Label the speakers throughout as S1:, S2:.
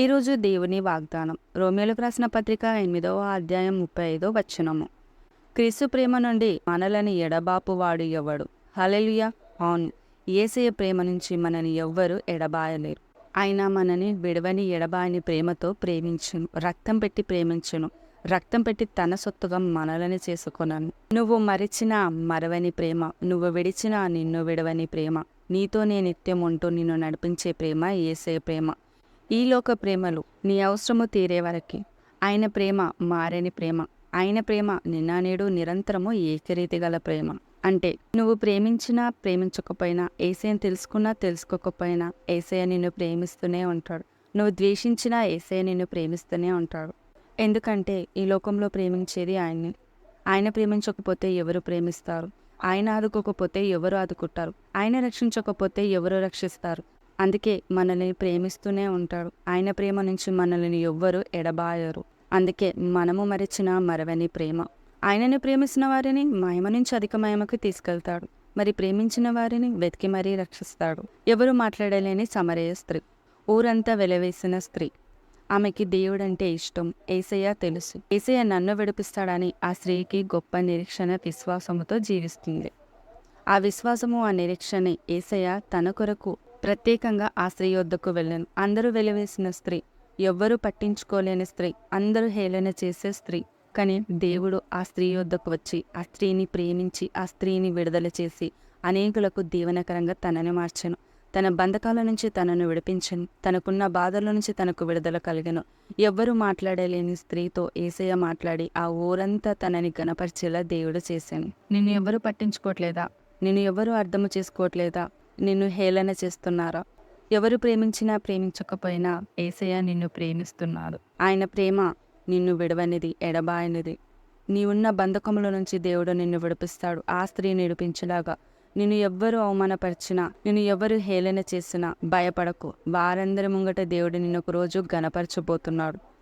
S1: ఈరోజు దేవుని వాగ్దానం. రోమేలకు రాసిన పత్రిక ఎనిమిదవ అధ్యాయం ముప్పై ఐదో వచనము. క్రీస్తు ప్రేమ నుండి మనలని ఎడబాపువాడు ఎవడు? హలెలుయ అవును. ఏసయ ప్రేమ నుంచి మనని ఎవ్వరు ఎడబాయలేరు. ఆయన మనని విడవని ఎడబాయని ప్రేమతో ప్రేమించును. రక్తం పెట్టి ప్రేమించును. రక్తం పెట్టి తన సొత్తుగా మనలని చేసుకున్నాను నువ్వు మరిచిన మరవని ప్రేమ నువ్వు విడిచిన నిన్ను విడవని ప్రేమ నీతో నేను నిత్యం ఉంటూ నిన్ను నడిపించే ప్రేమ ఏసే ప్రేమ. ఈ లోక ప్రేమలు నీ అవసరము తీరే వరకి. ఆయన ప్రేమ మారని ప్రేమ ఆయన ప్రేమ నిన్న నేడు నిరంతరము ఏకరీతి గల ప్రేమ. అంటే నువ్వు ప్రేమించినా ప్రేమించకపోయినా ఏసైని తెలుసుకున్నా తెలుసుకోకపోయినా ఏసయ్య నిన్ను ప్రేమిస్తూనే ఉంటాడు. నువ్వు ద్వేషించినా ఏసయ నిన్ను ప్రేమిస్తూనే ఉంటాడు. ఎందుకంటే ఈ లోకంలో ప్రేమించేది ఆయన్ని. ఆయన ప్రేమించకపోతే ఎవరు ప్రేమిస్తారు? ఆయన ఆదుకోకపోతే ఎవరు ఆదుకుంటారు? ఆయన రక్షించకపోతే ఎవరు రక్షిస్తారు? అందుకే మనల్ని ప్రేమిస్తూనే ఉంటాడు. ఆయన ప్రేమ నుంచి మనల్ని ఎవ్వరు ఎడబాయరు. అందుకే మనము మరిచిన మరవని ప్రేమ. ఆయనని ప్రేమిస్తున్న వారిని మహిమ నుంచి అధిక మహిమకు తీసుకెళ్తాడు. మరి ప్రేమించిన వారిని వెతికి మరీ రక్షిస్తాడు. ఎవరు మాట్లాడలేని సమరయ స్త్రీ. ఊరంతా వెలవేసిన స్త్రీ. ఆమెకి దేవుడంటే ఇష్టం. ఏసయ్య తెలుసు. ఏసయ్య నన్ను విడిపిస్తాడని ఆ స్త్రీకి గొప్ప నిరీక్షణ విశ్వాసముతో జీవిస్తుంది. ఆ విశ్వాసము ఆ నిరీక్షణ ఏసయ్య తన కొరకు ప్రత్యేకంగా ఆ స్త్రీ వద్దకు వెళ్ళాను. అందరూ వెలివేసిన స్త్రీ ఎవ్వరూ పట్టించుకోలేని స్త్రీ అందరూ హేళన చేసే స్త్రీ. కానీ దేవుడు ఆ స్త్రీ వద్దకు వచ్చి ఆ స్త్రీని ప్రేమించి ఆ స్త్రీని విడుదల చేసి అనేకులకు దీవనకరంగా తనని మార్చను. తన బంధకాల నుంచి తనను విడిపించను. తనకున్న బాధల నుంచి తనకు విడుదల కలిగను. ఎవ్వరూ మాట్లాడలేని స్త్రీతో ఏసయ్య మాట్లాడి ఆ ఊరంతా తనని గణపరిచేలా దేవుడు చేశాను. నిన్ను ఎవరు పట్టించుకోవట్లేదా నిన్ను ఎవరు అర్థం చేసుకోవట్లేదా నిన్ను హేళన చేస్తున్నారా. ఎవరు ప్రేమించినా ప్రేమించకపోయినా ఏసయ్య నిన్ను ప్రేమిస్తున్నాడు. ఆయన ప్రేమ నిన్ను విడవనిది ఎడబాయనిది. నీవున్న బంధకముల నుంచి దేవుడు నిన్ను విడిపిస్తాడు. ఆ స్త్రీ నిడిపించలాగా నిన్ను ఎవ్వరు అవమానపరిచినా నిన్ను ఎవరు హేళన చేసినా భయపడకు. వారందరి ముంగట దేవుడు నిన్ను ఒక రోజు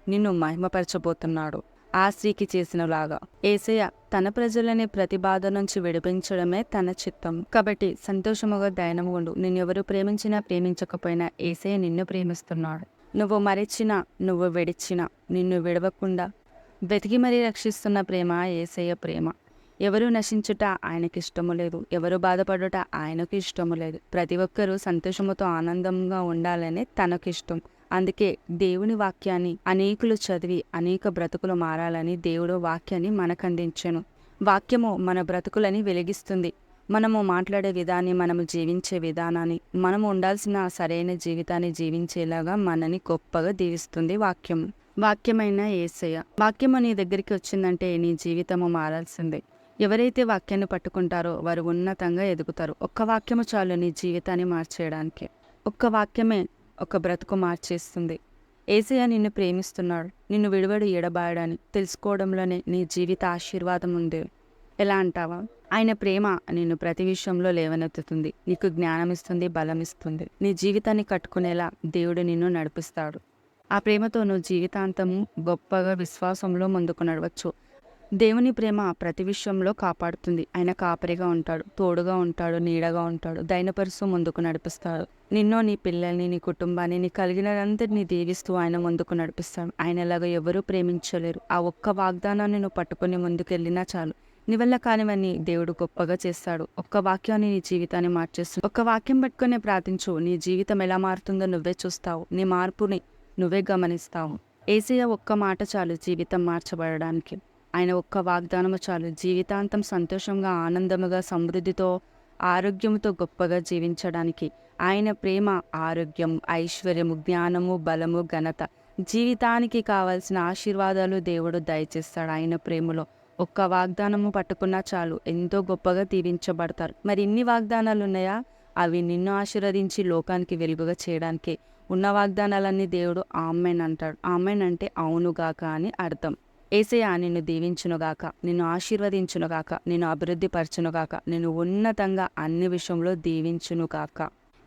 S1: నిన్ను మహిమపరచబోతున్నాడు. ఆ స్త్రీకి చేసినలాగా. ఏసయ్య తన ప్రజలని ప్రతి బాధ నుంచి విడిపించడమే తన చిత్తం. కాబట్టి సంతోషముగా దయనము ఉండు. నిన్ను ఎవరు ప్రేమించినా ప్రేమించకపోయినా ఏసయ్య నిన్ను ప్రేమిస్తున్నాడు. నువ్వు మరిచినా నువ్వు విడిచినా నిన్ను విడవకుండా వెతికి మరీ రక్షిస్తున్న ప్రేమ ఏసయ్య ప్రేమ. ఎవరు నశించుట ఆయనకి ఇష్టము లేదు. ఎవరు బాధపడుట ఆయనకు ఇష్టము లేదు. ప్రతి ఒక్కరూ సంతోషముతో ఆనందంగా ఉండాలని తనకిష్టం. అందుకే దేవుని వాక్యాన్ని అనేకులు చదివి అనేక బ్రతుకులు మారాలని దేవుడు వాక్యాన్ని మనకందించెను. వాక్యము మన బ్రతుకులని వెలిగిస్తుంది. మనము మాట్లాడే విధాన్ని మనము జీవించే విధానాన్ని మనము ఉండాల్సిన సరైన జీవితాన్ని జీవించేలాగా మనని గొప్పగా దీవిస్తుంది వాక్యం. వాక్యమైన ఏసయ్య వాక్యము నీ దగ్గరికి వచ్చిందంటే నీ జీవితము మారాల్సిందే. ఎవరైతే వాక్యాన్ని పట్టుకుంటారో వారు ఉన్నతంగా ఎదుగుతారు. ఒక్క వాక్యము చాలు నీ జీవితాన్ని మార్చేయడానికి. ఒక్క వాక్యమే ఒక బ్రతుకు మార్చేస్తుంది. ఏసయ్య నిన్ను ప్రేమిస్తున్నాడు. నిన్ను విడివడి ఎడబాయడని తెలుసుకోవడంలోనే నీ జీవిత ఆశీర్వాదం ఉంది. ఎలా అంటావా? ఆయన ప్రేమ నిన్ను ప్రతి విషయంలో లేవనెత్తుతుంది. నీకు జ్ఞానం ఇస్తుంది బలం ఇస్తుంది. నీ జీవితాన్ని కట్టుకునేలా దేవుడు నిన్ను నడిపిస్తాడు. ఆ ప్రేమతో నువ్వు జీవితాంతము గొప్పగా విశ్వాసంలో ముందుకు నడవచ్చు. దేవుని ప్రేమ ప్రతి విషయంలో కాపాడుతుంది. ఆయన కాపరిగా ఉంటాడు తోడుగా ఉంటాడు నీడగా ఉంటాడు దైనపరుస్తూ ముందుకు నడిపిస్తాడు. నిన్నో నీ పిల్లల్ని నీ కుటుంబాన్ని నీ కలిగినంతటిని దీవిస్తూ ఆయన ముందుకు నడిపిస్తాడు. ఆయనలాగా ఎవరూ ప్రేమించలేరు. ఆ ఒక్క వాగ్దానాన్ని నువ్వు పట్టుకుని ముందుకెళ్ళినా చాలు. నీ వల్ల కానివన్నీ దేవుడు గొప్పగా చేస్తాడు. ఒక్క వాక్యాన్ని నీ జీవితాన్ని మార్చేస్తుంది. ఒక్క వాక్యం పట్టుకునే ప్రార్థించు. నీ జీవితం ఎలా మారుతుందో నువ్వే చూస్తావు. నీ మార్పుని నువ్వే గమనిస్తావు. ఏసీయ ఒక్క మాట చాలు జీవితం మార్చబడడానికి. ఆయన ఒక్క వాగ్దానము చాలు. జీవితాంతం సంతోషంగా ఆనందముగా సమృద్ధితో ఆరోగ్యముతో గొప్పగా జీవించడానికి. ఆయన ప్రేమ ఆరోగ్యం ఐశ్వర్యము జ్ఞానము బలము ఘనత జీవితానికి కావలసిన ఆశీర్వాదాలు దేవుడు దయచేస్తాడు. ఆయన ప్రేమలో ఒక్క వాగ్దానము పట్టుకున్నా చాలు. ఎంతో గొప్పగా దీవించబడతారు. మరి ఇన్ని వాగ్దానాలు ఉన్నాయా? అవి నిన్ను ఆశీర్వదించి లోకానికి వెలుగుగా చేయడానికి. ఉన్న వాగ్దానాలన్నీ దేవుడు ఆమెన్ అంటాడు. ఆమెన్ అంటే అవునుగాక అని అర్థం. ఏసయ్య నిన్ను దీవించునుగాక నిన్ను ఆశీర్వదించునుగాక నిన్ను అభివృద్ధి పరచునుగాక నిన్ను ఉన్నతంగా అన్ని విషయంలో దీవించునుగాక.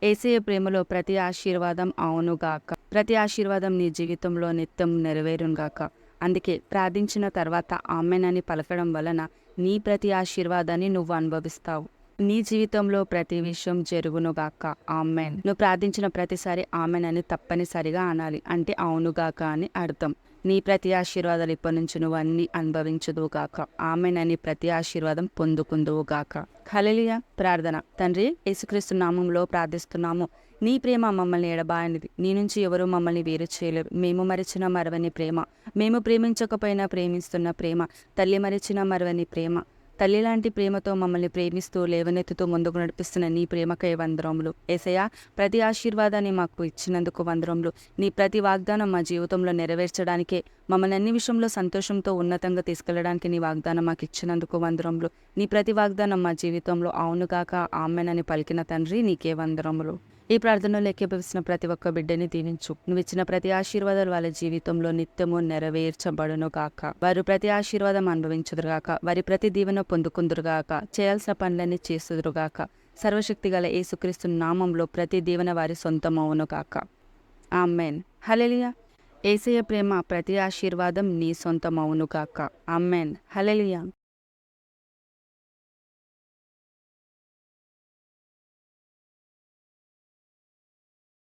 S1: ఏసయ్య ప్రేమలో ప్రతి ఆశీర్వాదం అవునుగాక. ప్రతి ఆశీర్వాదం నీ జీవితంలో నిత్యం నెరవేరునుగాక. అందుకే ప్రార్థించిన తర్వాత ఆమెనని పలకడం వలన నీ ప్రతి ఆశీర్వాదాన్ని నువ్వు అనుభవిస్తావు. నీ జీవితంలో ప్రతి విషయం జరుగునుగాక. ఆమెన్. నువ్వు ప్రార్థించిన ప్రతిసారి ఆమెన్ అని తప్పనిసరిగా అనాలి. అంటే అవునుగాక అని అర్థం. నీ ప్రతి ఆశీర్వాదాలు ఇప్పటి నుంచి నువ్వు అన్ని అనుభవించదువుగాక ఆమె నని ప్రతి ఆశీర్వాదం పొందుకుందువు గాక. హలలియ ప్రార్థన. తండ్రి యేసుక్రీస్తు నామంలో ప్రార్థిస్తున్నాము. నీ ప్రేమ మమ్మల్ని ఎడబాయనిది నీ నుంచి ఎవరు మమ్మల్ని వేరు చేయలేరు. మేము మరిచిన మరవని ప్రేమ. మేము ప్రేమించకపోయినా ప్రేమిస్తున్న ప్రేమ. తల్లి మరిచిన మరవని ప్రేమ. తల్లి లాంటి ప్రేమతో మమ్మల్ని ప్రేమిస్తూ లేవనెత్తుతూ ముందుకు నడిపిస్తున్న నీ ప్రేమకై వందరములు. ఏసయ్య ప్రతి ఆశీర్వాదాన్ని మాకు ఇచ్చినందుకు వందరములు. నీ ప్రతి వాగ్దానం మా జీవితంలో నెరవేర్చడానికే మమ్మల్ని అన్ని విషయంలో సంతోషంతో ఉన్నతంగా తీసుకెళ్ళడానికి నీ వాగ్దానం మాకు ఇచ్చినందుకు వందరములు. నీ ప్రతి వాగ్దానం మా జీవితంలో అవునుగాక ఆమెనని పలికిన తండ్రి నీకే వందరములు. ఈ ప్రార్థనలో ఏకీభవిస్తున్న ప్రతి ఒక్క బిడ్డని దీనించు నువ్వు ఇచ్చిన ప్రతి ఆశీర్వాదాలు వాళ్ళ జీవితంలో నిత్యము నెరవేర్చబడును గాక. వారు ప్రతి ఆశీర్వాదం అనుభవించుదురుగాక వారి ప్రతి దీవెన పొందుకుందురుగాక చేయాల్సిన పనులన్నీ చేస్తుదురుగాక సర్వశక్తి గల యేసుక్రీస్తు నామంలో ప్రతి దీవెన వారి సొంతమవును గాక. ఆమెన్. హలెలియా ఏసయ ప్రేమ ప్రతి ఆశీర్వాదం నీ సొంతమవును గాక. ఆమెన్. హలెలియా